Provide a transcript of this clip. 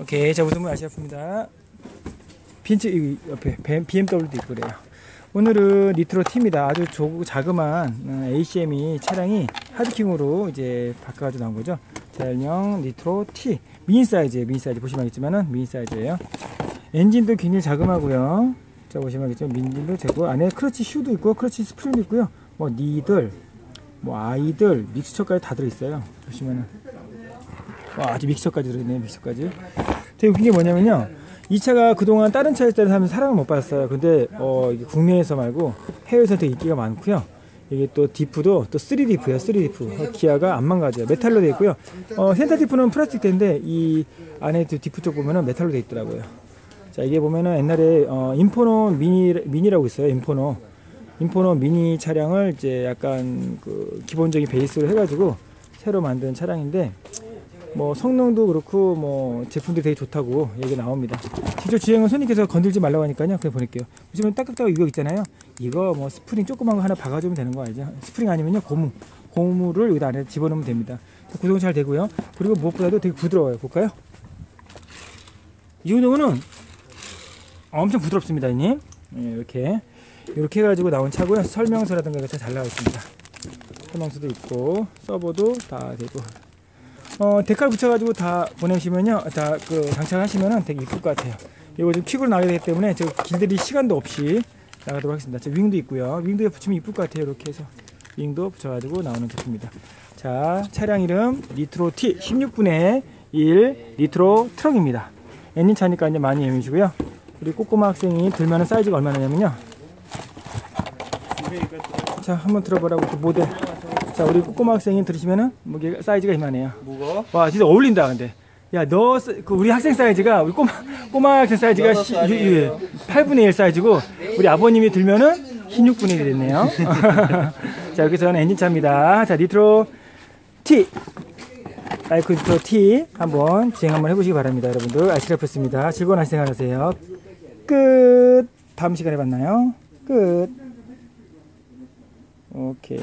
오케이 자 우선은 아시아프입니다 빈츠 이 옆에 BMW도 있고 그래요. 오늘은 니트로 T입니다. 아주 조, 자그마한 어, ACM이 차량이 하드킹으로 이제 바꿔가지고 나온 거죠. 자연형 니트로 T. 미니 사이즈에요 미니 사이즈. 보시면 알겠지만은 미니 사이즈예요. 엔진도 굉장히 자그마고요. 자 보시면 알겠지만 민진도 되고 안에 크러치 슈도 있고 크러치 스프링도 있고요. 뭐 니들 뭐 아이들 믹스처까지 다 들어있어요. 보시면은 와 아주 믹서까지 들어있네요 믹서까지. 되게 웃긴 게 뭐냐면요. 이 차가 그동안 다른 차에 따라서 사랑을 못 받았어요. 근데 어 국내에서 말고 해외에서 되게 인기가 많고요. 이게 또 디프도 또 3디프예요 3디프. 기아가 안 망가져요. 메탈로 되어 있고요. 어 센터 디프는 플라스틱 인데 이 안에 또 디프 쪽 보면은 메탈로 되어 있더라고요. 자 이게 보면은 옛날에 어 인포노 미니 미니라고 있어요 인포노. 인포노 미니 차량을 이제 약간 그 기본적인 베이스로 해가지고 새로 만든 차량인데 뭐 성능도 그렇고 뭐 제품들이 되게 좋다고 얘기 나옵니다. 직접 주행은 손님께서 건들지 말라고 하니까요. 그냥 보낼게요. 보시면 딱딱딱 이거 있잖아요. 이거 뭐 스프링 조그만 거 하나 박아주면 되는 거 알죠? 스프링 아니면요 고무 고무를 여기 안에 집어넣으면 됩니다. 구동 잘 되고요. 그리고 무엇보다도 되게 부드러워요. 볼까요? 이 정도는 엄청 부드럽습니다, 님. 예, 이렇게 이렇게 해가지고 나온 차고요. 설명서라든가 이렇게 잘 나와 있습니다. 설명서도 있고 서버도 다 되고 어, 데칼 붙여가지고 다 보내시면요. 다 그 장착하시면은 되게 이쁠 것 같아요. 이거 지금 퀵으로 나가게 되기 때문에 저 길들일 시간도 없이 나가도록 하겠습니다. 저 윙도 있고요. 윙도에 붙이면 이쁠 것 같아요. 이렇게 해서 윙도 붙여가지고 나오는 제품입니다. 자, 차량 이름 니트로 T 16분의 1 니트로 트럭입니다. 엔진 차니까 이제 많이 애매주고요. 우리 꼬꼬마 학생이 들면은 사이즈가 얼마나냐면요. 자, 한번 들어보라고 그 모델. 자, 우리 꼬꼬마 학생이 들으시면은 무게 사이즈가 이만해요. 무거? 와, 진짜 어울린다, 근데. 야, 너, 사- 그 우리 학생 사이즈가, 우리 꼬마, 꼬마 학생 사이즈가 시, 살이에요. 8분의 1 사이즈고, 우리 아버님이 들면은 16분의 1이 됐네요. 자, 여기서는 엔진 차입니다. 자, 니트로 T. 아이크 니트로 T 한번 진행 한번 해보시기 바랍니다, 여러분들. 아시라프였습니다. 즐거운 학생 하세요. 끝. 다음 시간에 만나요. 끝. 오케이.